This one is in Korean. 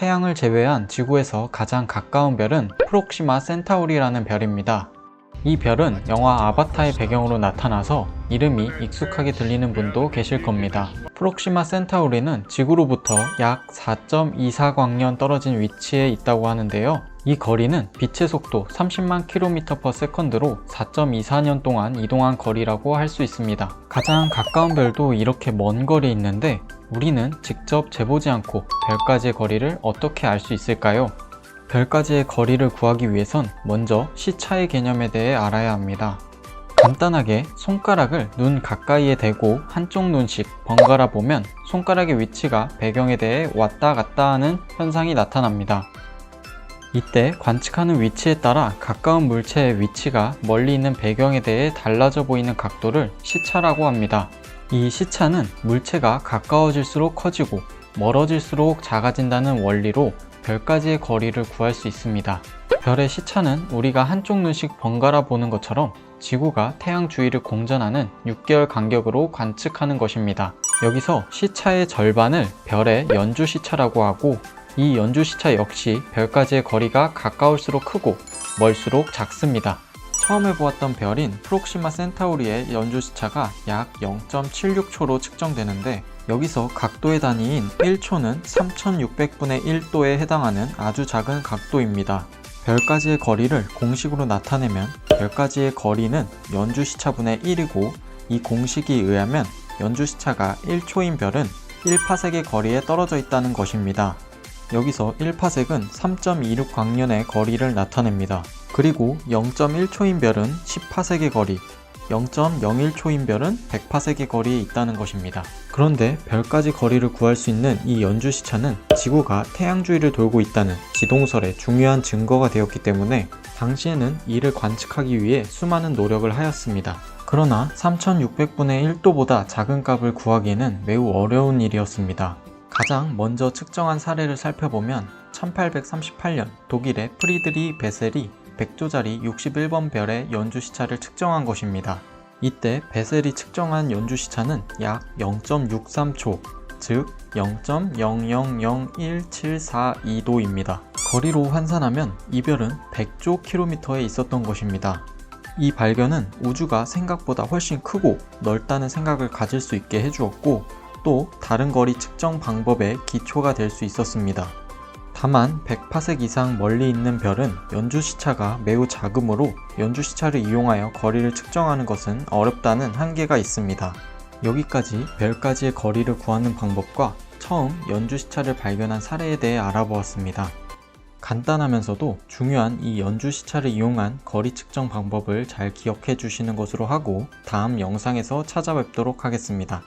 태양을 제외한 지구에서 가장 가까운 별은 프록시마 센타우리라는 별입니다. 이 별은 영화 아바타의 배경으로 나타나서 이름이 익숙하게 들리는 분도 계실 겁니다. 프록시마 센타우리는 지구로부터 약 4.24광년 떨어진 위치에 있다고 하는데요. 이 거리는 빛의 속도 30만 km/s로 4.24년 동안 이동한 거리라고 할 수 있습니다. 가장 가까운 별도 이렇게 먼 거리에 있는데 우리는 직접 재보지 않고 별까지의 거리를 어떻게 알 수 있을까요? 별까지의 거리를 구하기 위해선 먼저 시차의 개념에 대해 알아야 합니다. 간단하게 손가락을 눈 가까이에 대고 한쪽 눈씩 번갈아 보면 손가락의 위치가 배경에 대해 왔다 갔다 하는 현상이 나타납니다. 이때 관측하는 위치에 따라 가까운 물체의 위치가 멀리 있는 배경에 대해 달라져 보이는 각도를 시차라고 합니다. 이 시차는 물체가 가까워질수록 커지고 멀어질수록 작아진다는 원리로 별까지의 거리를 구할 수 있습니다. 별의 시차는 우리가 한쪽 눈씩 번갈아 보는 것처럼 지구가 태양 주위를 공전하는 6개월 간격으로 관측하는 것입니다. 여기서 시차의 절반을 별의 연주 시차라고 하고 이 연주 시차 역시 별까지의 거리가 가까울수록 크고 멀수록 작습니다. 처음에 보았던 별인 프록시마 센타우리의 연주 시차가 약 0.76초로 측정되는데 여기서 각도의 단위인 1초는 3600분의 1도에 해당하는 아주 작은 각도입니다. 별까지의 거리를 공식으로 나타내면 별까지의 거리는 연주 시차분의 1이고 이 공식에 의하면 연주 시차가 1초인 별은 1파섹의 거리에 떨어져 있다는 것입니다. 여기서 1파섹은 3.26 광년의 거리를 나타냅니다. 그리고 0.1초인 별은 10파섹의 거리, 0.01초인 별은 100파섹의 거리에 있다는 것입니다. 그런데 별까지 거리를 구할 수 있는 이 연주 시차는 지구가 태양 주위를 돌고 있다는 지동설의 중요한 증거가 되었기 때문에 당시에는 이를 관측하기 위해 수많은 노력을 하였습니다. 그러나 3600분의 1도보다 작은 값을 구하기에는 매우 어려운 일이었습니다. 가장 먼저 측정한 사례를 살펴보면 1838년 독일의 프리드리 베셀이 100조짜리 61번 별의 연주 시차를 측정한 것입니다. 이때 베셀이 측정한 연주 시차는 약 0.63초, 즉 0.0001742도입니다. 거리로 환산하면 이 별은 100조 킬로미터에 있었던 것입니다. 이 발견은 우주가 생각보다 훨씬 크고 넓다는 생각을 가질 수 있게 해주었고 또 다른 거리 측정 방법의 기초가 될 수 있었습니다. 다만 100파섹 이상 멀리 있는 별은 연주 시차가 매우 작으므로 연주 시차를 이용하여 거리를 측정하는 것은 어렵다는 한계가 있습니다. 여기까지 별까지의 거리를 구하는 방법과 처음 연주 시차를 발견한 사례에 대해 알아보았습니다. 간단하면서도 중요한 이 연주 시차를 이용한 거리 측정 방법을 잘 기억해 주시는 것으로 하고 다음 영상에서 찾아뵙도록 하겠습니다.